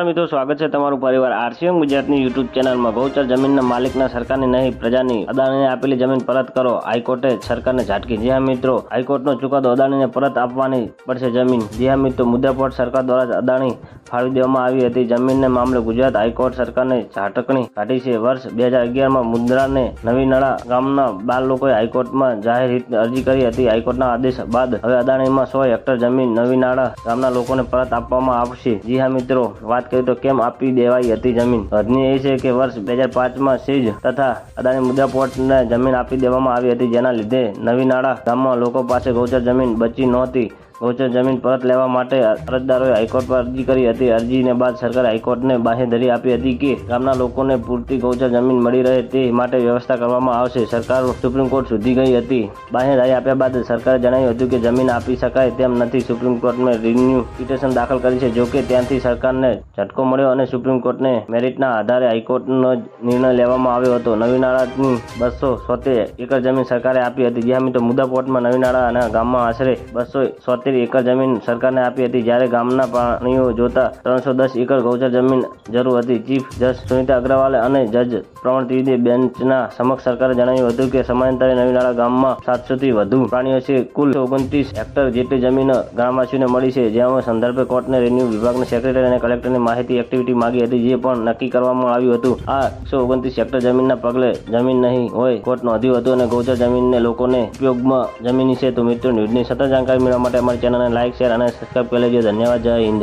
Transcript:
મિત્રો, સ્વાગત છે તમારું પરિવાર આરસીએમ ગુજરાતની યુટ્યુબ ચેનલમાં. ગૌચર જમીનના માલિકના સરકારની નહીં, પ્રજાની અદાણીને આપેલી જમીન પરત કરો. હાઈકોર્ટે સરકારને ઝાટકી. જી મિત્રો, હાઈકોર્ટનો ચુકાદો અદાણીને પરત આપવાની પડશે જમીન. જી મિત્રો, મુદ્દાપોટ સરકાર દ્વારા અદાણી ફાળવી દેવામાં આવી હતી. જમીનને મામલે ગુજરાત હાઈકોર્ટ સરકારને ઝાટકણી કાઢી છે. વર્ષ બે હજાર અગિયારમાં મુન્દ્રાને નવીનાળા ગામના બાર લોકોએ હાઈકોર્ટમાં જાહેર હિત અરજી કરી હતી. હાઈકોર્ટના આદેશ બાદ હવે અદાણીમાં સો હેક્ટર જમીન નવીનાળા ગામના લોકોને પરત આપવામાં આવશે. જી હા મિત્રો, વાત કરીએ તો કેમ આપી દેવાઈ હતી જમીન? હદની એ છે કે વર્ષ બે હજાર પાંચમાં સીજ તથા અદાણી મુદ્રા પોર્ટને જમીન આપી દેવામાં આવી હતી. જેના લીધે નવીનાળા ગામમાં લોકો પાસે ગૌચર જમીન બચી નહોતી. ગૌચર જમીન પરત લેવા માટે અરજદારોએ હાઈકોર્ટ પર અરજી કરી હતી. અરજીને બાદ સરકારે હાઈકોર્ટને બાંહેધરી આપી હતી કે ગામના લોકોને પૂરતી ગૌચર જમીન મળી રહે તે માટે વ્યવસ્થા કરવામાં આવશે. સરકાર સુપ્રીમ કોર્ટ સુધી ગઈ હતી. બાંહેધરી આપ્યા બાદ સરકારે જણાવ્યું હતું કે જમીન આપી શકાય તેમ નથી. સુપ્રીમ કોર્ટમાં રિન્યુ પિટિશન દાખલ કરી છે. જોકે ત્યાંથી સરકારને ઝટકો મળ્યો અને સુપ્રીમ કોર્ટને મેરિટના આધારે હાઈકોર્ટનો નિર્ણય લેવામાં આવ્યો હતો. નવી નાળાની બસો સોતેર એકર જમીન સરકારે આપી હતી. જ્યાં મિત્રો મુદ્દા પોર્ટમાં નવી અને ગામમાં આશરે બસો સોતેર એકર જમીન સરકારને આપી હતી. જ્યારે ગામના પ્રાણીઓ જોતા ત્રણસો દસ એકર ગૌચર જમીન જરૂર હતી. ચીફ જજ સુનિતા અગ્રવાલે અને જજ પ્રવણ ત્રિવેદી બેન્ચના સમક્ષ સરકારે જણાવ્યું હતું કે, સમયાંતરે નવી નાળા ગામમાં સાતસોથી વધુ પ્રાણીઓ છે. કુલ ઓગણત્રીસ હેક્ટર જેટલી જમીન ગ્રામવાસીઓને મળી છે. જેમાં સંદર્ભે કોર્ટને રેવન્યુ વિભાગના સેક્રેટરી અને કલેક્ટરની માહિતી એક્ટિવિટી માંગી હતી, જે પણ નક્કી કરવામાં આવ્યું હતું. આ એકસો ઓગણત્રીસ હેક્ટર જમીનના પગલે જમીન નહીં હોય કોર્ટ નોંધ્યું હતું અને ગૌચર જમીનને લોકોને ઉપયોગમાં જમીન છે તો મિત્રો ન્યૂઝની સતત જાણકારી મેળવવા માટે અમારી ચેનલને લાઇક શેર અને સબસ્ક્રાઇબ કરી લેજો. ધન્યવાદ જય હિન્દ.